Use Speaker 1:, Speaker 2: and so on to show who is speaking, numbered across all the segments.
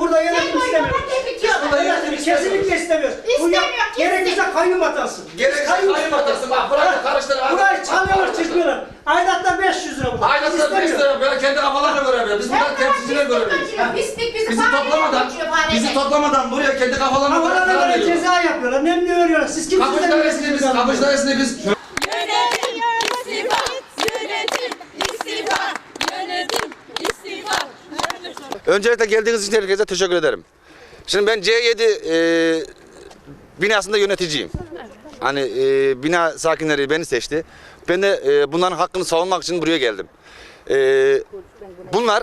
Speaker 1: Burada yönetim istemiyoruz. Burada yönetim kesinlikle istemiyoruz. Bu ya-
Speaker 2: İstemiyor.
Speaker 1: Gerekirse kayyum atansın.
Speaker 3: Gerekirse kayyum atansın. Bak, bırak, karıştır.
Speaker 1: Burayı çalıyorlar çıkıyorlar. Aidatlar 500 lira burada.
Speaker 3: Aidatlar 5
Speaker 1: İstemiyor.
Speaker 3: lira böyle kendi kafalarına göre yapıyor. Biz burada temsilciler göre yapıyoruz.
Speaker 2: Pislik bizi
Speaker 3: Bizi toplamadan, bizi toplamadan buraya kendi kafalarına göre
Speaker 1: Kafalarına göre
Speaker 3: veriyorlar.
Speaker 1: ceza yapıyorlar. Nemli örüyorlar. Siz kimsiniz?
Speaker 3: Kapış dairesinde biz, kapış dairesinde biz
Speaker 4: Yönetim istifa, yönetim istifa, yönetim istifa.
Speaker 5: Öncelikle geldiğiniz için herkese teşekkür ederim. Şimdi ben C7 e, binasında yöneticiyim. Hani e, bina sakinleri beni seçti. Ben de e, bunların hakkını savunmak için buraya geldim. E, bunlar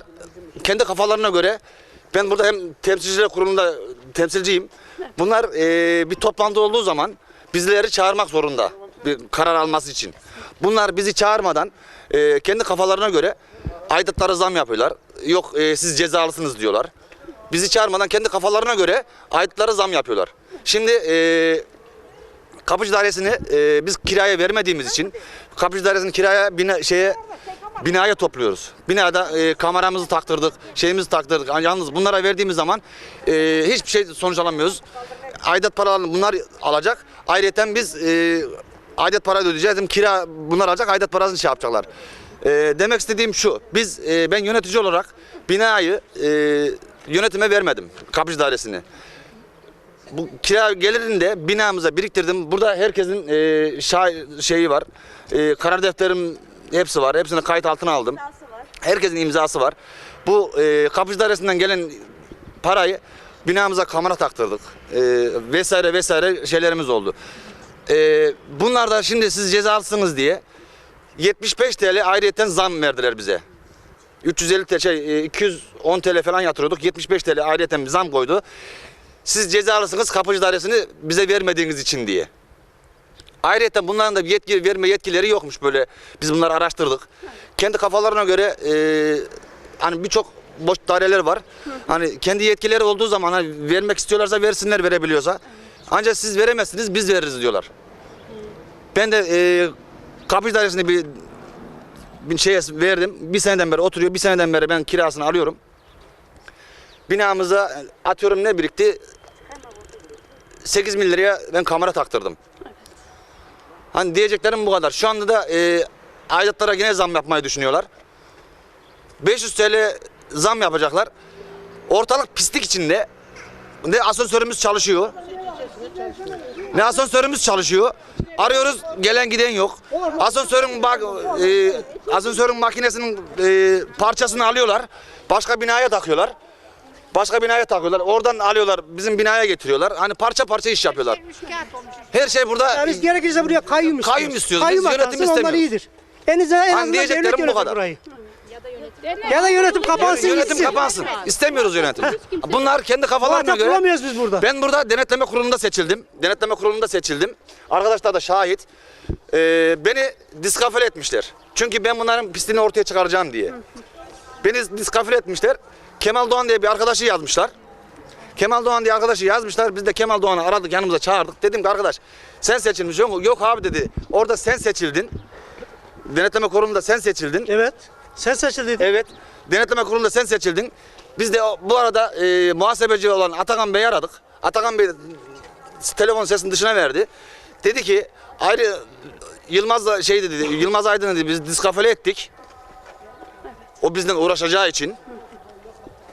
Speaker 5: kendi kafalarına göre ben burada hem temsilciler kurulunda temsilciyim. Bunlar e, bir toplantı olduğu zaman bizleri çağırmak zorunda bir karar alması için. Bunlar bizi çağırmadan e, kendi kafalarına göre aidatlara zam yapıyorlar. Yok e, siz cezalısınız diyorlar. Bizi çağırmadan kendi kafalarına göre aidatlara zam yapıyorlar. Şimdi e, kapıcı dairesini e, biz kiraya vermediğimiz için kapıcı dairesini kiraya bina, şeye binaya topluyoruz. Binada e, kameramızı taktırdık, şeyimizi taktırdık. Yalnız bunlara verdiğimiz zaman e, hiçbir şey sonuç alamıyoruz. Aidat paralarını bunlar alacak. Ayrıca biz e, aidat parayı ödeyeceğiz. Kira bunlar alacak, aidat parasını şey yapacaklar. E, demek istediğim şu. Biz e, ben yönetici olarak binayı e, yönetime vermedim. Kapıcı dairesini bu kira gelirini de binamıza biriktirdim. Burada herkesin e, şa- şeyi var. E, karar defterim hepsi var. Hepsini kayıt altına aldım. Herkesin imzası var. Bu e, kapıcı dairesinden gelen parayı binamıza kamera taktırdık. E, vesaire vesaire şeylerimiz oldu. E, bunlar da şimdi siz cezalısınız diye 75 TL ayrıyeten zam verdiler bize. 350 TL, şey, e, 210 TL falan yatırıyorduk. 75 TL ayrıyeten bir zam koydu. Siz cezalısınız kapıcı dairesini bize vermediğiniz için diye. Ayrıca bunların da yetki verme yetkileri yokmuş böyle. Biz bunları araştırdık. Kendi kafalarına göre e, hani birçok boş daireler var. Hani kendi yetkileri olduğu zaman hani vermek istiyorlarsa versinler verebiliyorsa. Ancak siz veremezsiniz biz veririz diyorlar. Ben de e, kapıcı dairesine bir bir şeye verdim. Bir seneden beri oturuyor. Bir seneden beri ben kirasını alıyorum. Binamıza atıyorum ne birikti? 8 bin liraya ben kamera taktırdım. Hani diyeceklerim bu kadar. Şu anda da e, aidatlara yine zam yapmayı düşünüyorlar. 500 TL zam yapacaklar. Ortalık pislik içinde. Ne asansörümüz çalışıyor. Ne asansörümüz çalışıyor. Arıyoruz gelen giden yok. Asansörün bak e, asansörün makinesinin e, parçasını alıyorlar. Başka binaya takıyorlar. Başka binaya takıyorlar. Oradan alıyorlar bizim binaya getiriyorlar. Hani parça parça iş yapıyorlar. Her şey burada
Speaker 1: Ya biz gerekirse buraya kayyum istiyoruz.
Speaker 5: Kayyum istiyoruz.
Speaker 1: Kayyum
Speaker 5: Biz yönetim
Speaker 1: atansın, onlar
Speaker 5: istemiyoruz.
Speaker 1: iyidir. En azından, en
Speaker 5: Hani
Speaker 1: azından
Speaker 5: diyeceklerim
Speaker 1: devlet
Speaker 5: bu
Speaker 1: yönetir
Speaker 5: kadar.
Speaker 1: burayı. Ya da yönetim kapansın
Speaker 5: yönetim
Speaker 1: gitsin.
Speaker 5: kapansın. İstemiyoruz yönetim. Bunlar kendi kafalarına
Speaker 1: Muhatap
Speaker 5: göre.
Speaker 1: bulamıyoruz biz burada.
Speaker 5: Ben burada denetleme kurulunda seçildim. Denetleme kurulunda seçildim. Arkadaşlar da şahit. Ee, beni diskafile etmişler. Çünkü ben bunların pisliğini ortaya çıkaracağım diye. Beni diskafile etmişler. Kemal Doğan diye bir arkadaşı yazmışlar. Kemal Doğan diye arkadaşı yazmışlar. Biz de Kemal Doğan'ı aradık yanımıza çağırdık. Dedim ki arkadaş sen seçilmiş yok, yok abi dedi. Orada sen seçildin. Denetleme kurulunda sen seçildin.
Speaker 1: Evet. Sen seçildin.
Speaker 5: Evet. Denetleme kurulunda sen seçildin. Biz de bu arada e, muhasebeci olan Atakan Bey'i aradık. Atakan Bey telefon sesini dışına verdi. Dedi ki ayrı Yılmaz'la şey dedi, Yılmaz Aydın dedi biz diskafele ettik. O bizden uğraşacağı için.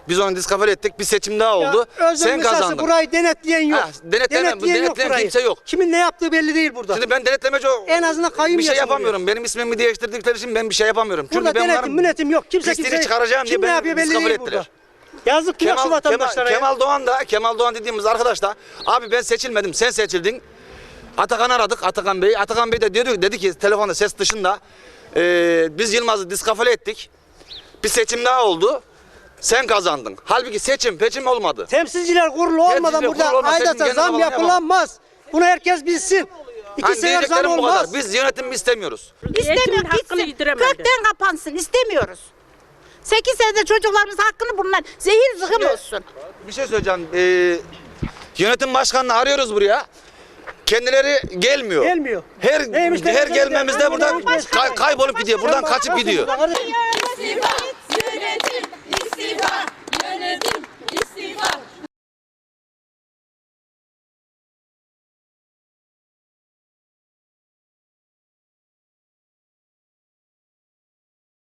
Speaker 5: Biz onu diskafele ettik. Bir seçim daha
Speaker 1: Ya,
Speaker 5: oldu.
Speaker 1: Özlem
Speaker 5: Sen kazandın.
Speaker 1: Burayı denetleyen yok.
Speaker 5: Ha, denetleyen- denetleyen
Speaker 1: burayı.
Speaker 5: kimse yok.
Speaker 1: Kimin ne yaptığı belli değil burada.
Speaker 5: Şimdi ben denetlemeci
Speaker 1: En azından kayyum
Speaker 5: bir şey yapamıyorum. Benim ismimi değiştirdikleri için ben bir şey yapamıyorum. Çünkü
Speaker 1: burada
Speaker 5: ben
Speaker 1: denetim,
Speaker 5: onların
Speaker 1: münetim yok. Kimse
Speaker 5: pisliğini
Speaker 1: kimse
Speaker 5: çıkaracağım diye
Speaker 1: kim ne
Speaker 5: beni
Speaker 1: yapıyor belli değil
Speaker 5: ettiler.
Speaker 1: burada. Yazık şu
Speaker 5: Kemal, Kemal,
Speaker 1: vatandaşlara ya.
Speaker 5: Kemal Doğan da Kemal Doğan dediğimiz arkadaş da abi ben seçilmedim sen seçildin. Atakan aradık Atakan Bey. Atakan Bey de dedi, dedi ki telefonda ses dışında "Ee, biz Yılmaz'ı diskafile ettik. Bir seçim daha oldu. Sen kazandın. Halbuki seçim peçim olmadı.
Speaker 1: Temsilciler kurulu olmadan
Speaker 5: Temsilciler
Speaker 1: burada
Speaker 5: kurulu olmasa kendi
Speaker 1: zam
Speaker 5: kafalarına
Speaker 1: yapılamaz. Bunu herkes bilsin. İki
Speaker 5: Hani
Speaker 1: sefer zam
Speaker 5: diyeceklerim bu
Speaker 1: olmaz.
Speaker 5: kadar. Biz yönetim istemiyoruz.
Speaker 2: İstemiyor
Speaker 6: Eğitimin hakkını
Speaker 2: gitsin.
Speaker 6: yediremedi.
Speaker 2: Kökten kapansın istemiyoruz. 8 senede çocuklarımız hakkını bunlar zehir zıkım olsun.
Speaker 5: Bir şey söyleyeceğim. Ee, yönetim başkanını arıyoruz buraya. Kendileri gelmiyor.
Speaker 1: Gelmiyor.
Speaker 5: Her
Speaker 1: Neymiş
Speaker 5: her gelmemizde buradan
Speaker 1: Neymiş?
Speaker 5: kay- kaybolup gidiyor. Buradan kaçıp gidiyor.
Speaker 4: İstifa,